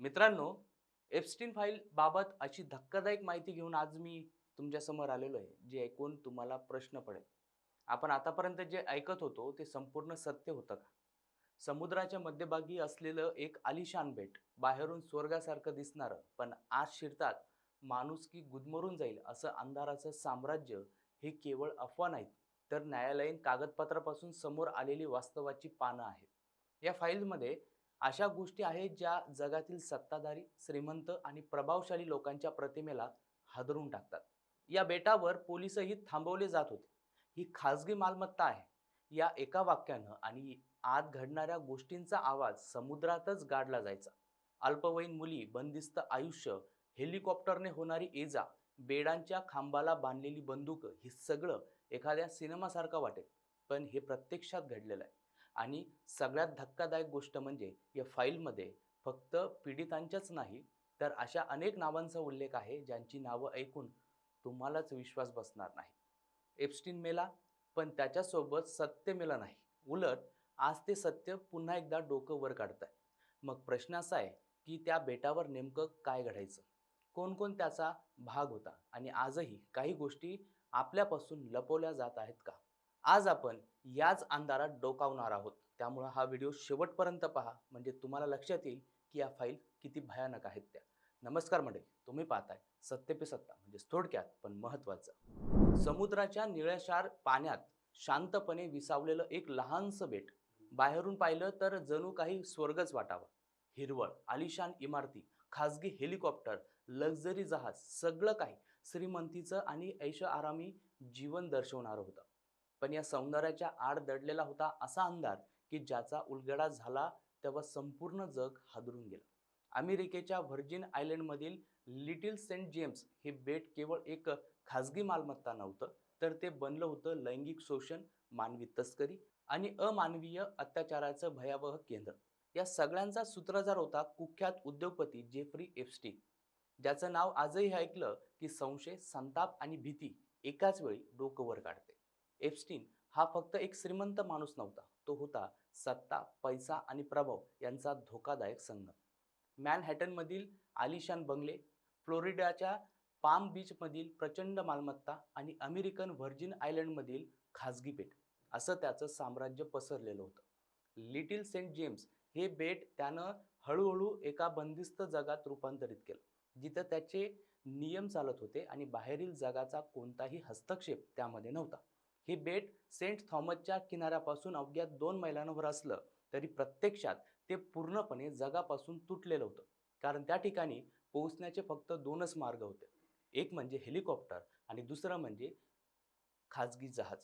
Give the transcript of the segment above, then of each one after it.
मित्रांनो Epstein file बाबत अशी धक्कादायक माहिती घेऊन आज मी तुमच्यासमोर आलेलो आहे जे ऐकून तुम्हाला प्रश्न पडेल. आपण आतापर्यंत जे ऐकत होतो ते संपूर्ण सत्य होतं का? समुद्राच्या मध्यभागी असलेलं एक आलिशान बेट बाहेरून स्वर्गासारखं दिसणारं पण आज शिरतात माणूस की गुदमरून जाईल असं अंधाराचं साम्राज्य हे केवळ अफवा नाहीत तर न्यायालयीन कागदपत्रापासून समोर आलेली वास्तवाची पानं आहेत. या फाईलमध्ये अशा गोष्टी आहेत ज्या जगातील सत्ताधारी श्रीमंत आणि प्रभावशाली लोकांच्या प्रतिमेला हादरून टाकतात. या बेटावर पोलिसही थांबवले जात होते. ही खाजगी मालमत्ता आहे. या एका वाक्यानं आणि आत घडणाऱ्या गोष्टींचा आवाज समुद्रातच गाडला जायचा. अल्पवयीन मुली बंदिस्त आयुष्य हेलिकॉप्टरने होणारी एजा बेडांच्या खांबाला बांधलेली बंदूक हे सगळं एखाद्या सिनेमासारखं वाटेल. पण हे प्रत्यक्षात घडलेलं आहे. आणि सगळ्यात धक्कादायक गोष्ट म्हणजे या फाईलमध्ये फक्त पीडितांच्याच नाही तर अशा अनेक नावांचा उल्लेख आहे ज्यांची नावं ऐकून तुम्हालाच विश्वास बसणार नाही. एप्स्टीन मेला पण त्याच्यासोबत सत्य मेला नाही. उलट आज ते सत्य पुन्हा एकदा डोकं वर काढत आहे मग प्रश्न असा आहे की त्या बेटावर नेमकं काय घडायचं? कोण कोण त्याचा भाग होता? आणि आजही काही गोष्टी आपल्यापासून लपवल्या जात आहेत का? आज आपण याच अंधारात डोकावणार आहोत. त्यामुळं हा व्हिडिओ शेवटपर्यंत पहा. म्हणजे तुम्हाला लक्षात येईल की या फाईल किती भयानक आहेत त्या. नमस्कार मंडळी तुम्ही पाहताय सत्य पे सत्ता म्हणजे थोडक्यात पण महत्त्वाचं. समुद्राच्या निळ्याशार पाण्यात शांतपणे विसावलेलं एक लहानसं बेट. बाहेरून पाहिलं तर जणू काही स्वर्गच वाटावा. हिरवळ आलिशान इमारती खाजगी हेलिकॉप्टर लक्झरी जहाज सगळं काही श्रीमंतीचं आणि ऐश आरामी जीवन दर्शवणारं होतं. पण या सौंदर्याच्या आड दडलेला होता असा अंधार की ज्याचा उलगडा झाला तेव्हा संपूर्ण जग हादरून गेलं. अमेरिकेच्या व्हर्जिन आयलंडमधील लिटिल सेंट जेम्स हे बेट केवळ एक खाजगी मालमत्ता नव्हतं तर ते बनलं होतं लैंगिक शोषण मानवी तस्करी आणि अमानवीय अत्याचाराचं भयावह केंद्र. या सगळ्यांचा सूत्रधार होता कुख्यात उद्योगपती जेफ्री एफस्टीन ज्याचं नाव आजही ऐकलं की संशय संताप आणि भीती एकाच वेळी डोकं वर काढते एप्स्टीन हा फक्त एक श्रीमंत माणूस नव्हता. तो होता सत्ता पैसा आणि प्रभाव यांचा धोकादायक संघ. मॅनहॅटनमधील आलिशान बंगले फ्लोरिडाच्या पाम बीचमधील प्रचंड मालमत्ता आणि अमेरिकन व्हर्जिन आयलंडमधील खाजगी बेट असं त्याचं साम्राज्य पसरलेलं होतं. लिटिल सेंट जेम्स हे बेट त्यानं हळूहळू एका बंदिस्त जगात रूपांतरित केलं जिथं त्याचे नियम चालत होते आणि बाहेरील जगाचा कोणताही हस्तक्षेप त्यामध्ये नव्हता. हे बेट सेंट थॉमसच्या किनाऱ्यापासून अवघ्या दोन मैलांवर असलं तरी प्रत्यक्षात ते पूर्णपणे जगापासून तुटलेलं होतं. कारण त्या ठिकाणी पोहोचण्याचे फक्त दोनच मार्ग होते. एक म्हणजे हेलिकॉप्टर आणि दुसरं म्हणजे खाजगी जहाज.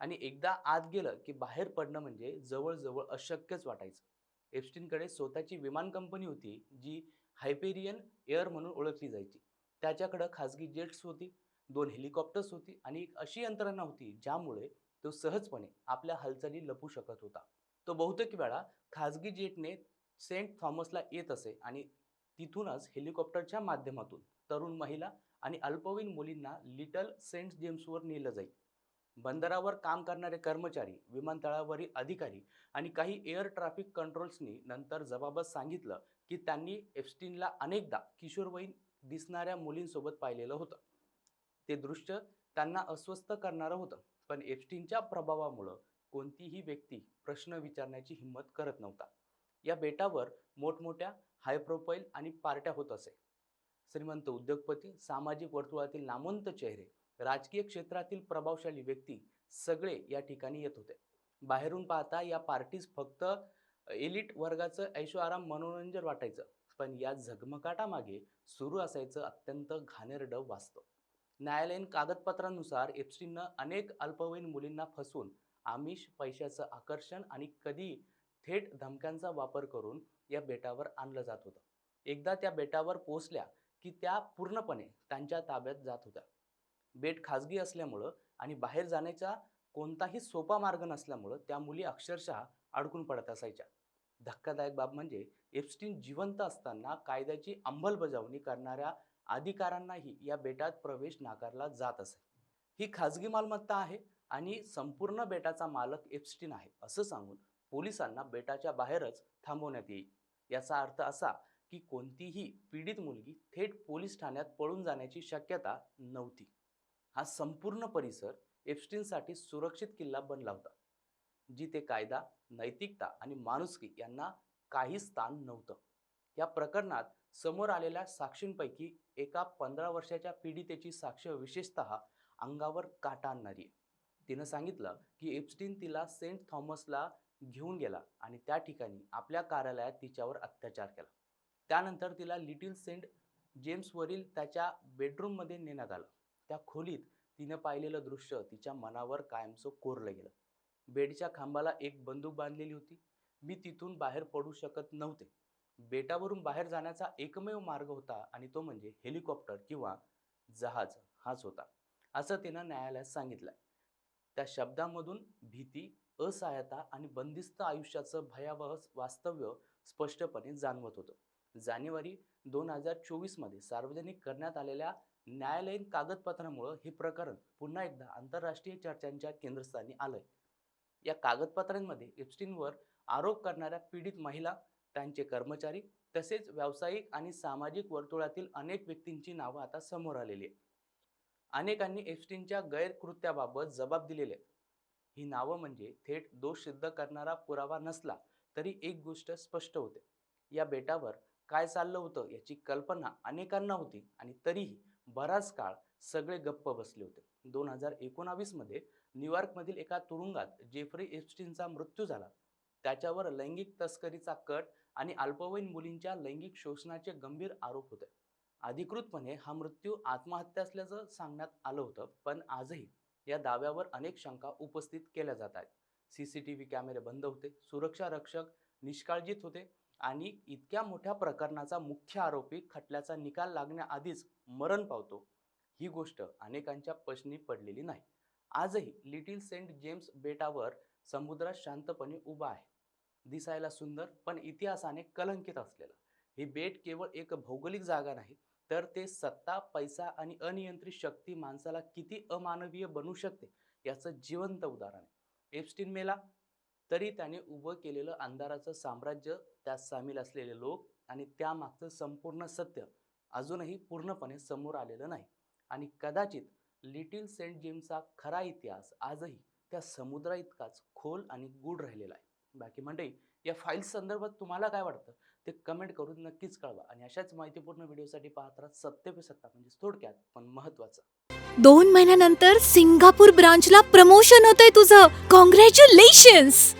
आणि एकदा आत गेलं की बाहेर पडणं म्हणजे जवळजवळ अशक्यच वाटायचं. एप्स्टीनकडे स्वतःची विमान कंपनी होती जी हायपेरियन एअर म्हणून ओळखली जायची. त्याच्याकडं खाजगी जेट्स होती. दोन हेलिकॉप्टर्स होती आणि एक अशी यंत्रणा होती ज्यामुळे तो सहजपणे आपल्या हालचाली लपू शकत होता. तो बहुतेक वेळा खाजगी जेटने सेंट थॉमसला येत असे आणि तिथूनच हेलिकॉप्टरच्या माध्यमातून तरुण महिला आणि अल्पवयीन मुलींना लिटल सेंट जेम्सवर नेलं जाईल बंदरावर काम करणारे कर्मचारी विमानतळावरील अधिकारी आणि काही एअर ट्रॅफिक कंट्रोल्सनी नंतर जबाबत सांगितलं की त्यांनी एफस्टीनला अनेकदा किशोरवयीन दिसणाऱ्या मुलींसोबत पाहिलेलं होतं. ते दृश्य त्यांना अस्वस्थ करणारं होतं. पण एप्स्टीनच्या प्रभावामुळं कोणतीही व्यक्ती प्रश्न विचारण्याची हिंमत करत नव्हता. या बेटावर मोठमोठ्या हाय प्रोफाईल आणि पार्ट्या होत असे. श्रीमंत उद्योगपती सामाजिक वर्तुळातील नामवंत चेहरे राजकीय क्षेत्रातील प्रभावशाली व्यक्ती सगळे या ठिकाणी येत होते. बाहेरून पाहता या पार्टीज फक्त एलिट वर्गाचं ऐशो आराम मनोरंजन वाटायचं. पण या झगमगाटामागे सुरू असायचं अत्यंत घाणेरडं वास्तव. न्यायालयीन कागदपत्रांनुसार एप्स्टीननं अनेक अल्पवयीन मुलींना फसवून आमिष पैशाचं आकर्षण आणि कधी थेट धमक्यांचा वापर करून या बेटावर आणलं जात होतं. एकदा त्या बेटावर पोचल्या की त्या पूर्णपणे त्यांच्या ताब्यात जात होत्या. बेट खाजगी असल्यामुळं आणि बाहेर जाण्याचा कोणताही सोपा मार्ग नसल्यामुळं त्या मुली अक्षरशः अडकून पडत असायच्या. धक्कादायक बाब म्हणजे एप्स्टीन जिवंत असताना कायद्याची अंमलबजावणी करणाऱ्या अधिकारांनाही या बेटात प्रवेश नाकारला जात असे. ही खाजगी मालमत्ता आहे आणि संपूर्ण बेटाचा मालक एप्स्टीन आहे असं सांगून पोलिसांना बेटाच्या बाहेरच थांबवण्यात येईल. याचा अर्थ असा की कोणतीही पीडित मुलगी थेट पोलीस ठाण्यात पळून जाण्याची शक्यता नव्हती. हा संपूर्ण परिसर एप्स्टीनसाठी सुरक्षित किल्ला बनला होता जिथे कायदा नैतिकता आणि माणुसकी यांना काही स्थान नव्हतं. या प्रकरणात समोर आलेल्या साक्षींपैकी एका पंधरा वर्षाच्या पीडितेची साक्ष विशेषतः अंगावर काटा आणणारी तिनं सांगितलं की एप्स्टीन तिला सेंट थॉमसला घेऊन गेला आणि त्या ठिकाणी आपल्या कार्यालयात तिच्यावर अत्याचार केला. त्यानंतर तिला लिटिल सेंट जेम्सवरील त्याच्या बेडरूममध्ये नेण्यात आलं. त्या खोलीत तिनं पाहिलेलं दृश्य तिच्या मनावर कायमचं कोरलं गेलं. बेडच्या खांबाला एक बंदूक बांधलेली होती. मी तिथून बाहेर पडू शकत नव्हते. बेटावरून बाहेर जाण्याचा एकमेव मार्ग होता आणि तो म्हणजे हेलिकॉप्टर किंवा जहाज हाच होता असं तिनं न्यायालयात सांगितलंय. त्या शब्दामधून भीती असहायता आणि बंदिस्त आयुष्याचं भयावह वास्तव्य स्पष्टपणे जाणवत होतं. जानेवारी दोन हजार चोवीसमध्ये सार्वजनिक करण्यात आलेल्या न्यायालयीन कागदपत्रामुळं हे प्रकरण पुन्हा एकदा आंतरराष्ट्रीय चर्चांच्या केंद्रस्थानी आलंय. या कागदपत्रांमध्ये एप्स्टीनवर आरोप करणाऱ्या पीडित महिला त्यांचे कर्मचारी तसेच व्यावसायिक आणि सामाजिक वर्तुळातील अनेक व्यक्तींची नावं आता समोर आलेली आहेत. अनेकांनी एप्स्टीनच्या गैरकृत्याबाबत जबाब दिलेले आहेत. ही नावं म्हणजे थेट दोष सिद्ध करणारा पुरावा नसला तरी एक गोष्ट स्पष्ट होते. या बेटावर काय चाललं होतं याची कल्पना अनेकांना होती आणि तरीही बराच काळ सगळे गप्प बसले होते. दोन हजार एकोणावीसमध्ये न्यूयॉर्कमधील एका तुरुंगात जेफ्री एप्स्टीनचा मृत्यू झाला. त्याच्यावर लैंगिक तस्करीचा कट आणि अल्पवयीन मुलींच्या लैंगिक शोषणाचे गंभीर आरोप होते. अधिकृतपणे हा मृत्यू आत्महत्या असल्याचं सांगण्यात आलं होतं पण आजही या दाव्यावर अनेक शंका उपस्थित केल्या जात आहेत. सी सी टी व्ही कॅमेरे बंद होते सुरक्षा रक्षक निष्काळजीत होते आणि इतक्या मोठ्या प्रकरणाचा मुख्य आरोपी खटल्याचा निकाल लागण्याआधीच मरण पावतो ही गोष्ट अनेकांच्या पशनी पडलेली नाही. आजही लिटिल सेंट जेम्स बेटावर समुद्रात शांतपणे उभा आहे. दिसायला सुंदर पण इतिहासाने कलंकित असलेलं. हे बेट केवळ एक भौगोलिक जागा नाही तर ते सत्ता पैसा आणि अनियंत्रित शक्ती माणसाला किती अमानवीय बनू शकते याचं जिवंत उदाहरण आहे. एप्स्टीन मेला तरी त्याने उभं केलेलं अंधाराचं साम्राज्य त्यात सामील असलेले लोक आणि त्यामागचं संपूर्ण सत्य अजूनही पूर्णपणे समोर आलेलं नाही. आणि कदाचित लिटिल सेंट जेम्सचा खरा इतिहास आजही त्या समुद्रा इतकाच खोल आणि गूढ राहिलेला आहे. बाकी मंडळी या फाईल संदर्भात तुम्हाला काय वाटतं? ते कमेंट करून नक्कीच कळवा आणि अशाच माहितीपूर्ण व्हिडिओसाठी पाहत राहा सत्य पे सत्ता म्हणजे थोडक्यात पण महत्वाचं. दोन महिन्यानंतर सिंगापूर ब्रांचला प्रमोशन होतंय तुझं. कॉंग्रॅच्युलेशन्स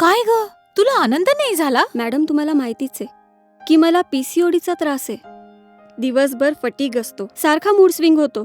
काय ग? तुला आनंद नाही झाला? मॅडम तुम्हाला माहितीच आहे की मला पीसीओडीचा त्रास आहे. दिवसभर फटीग असतो. सारखा मूड स्विंग होतो.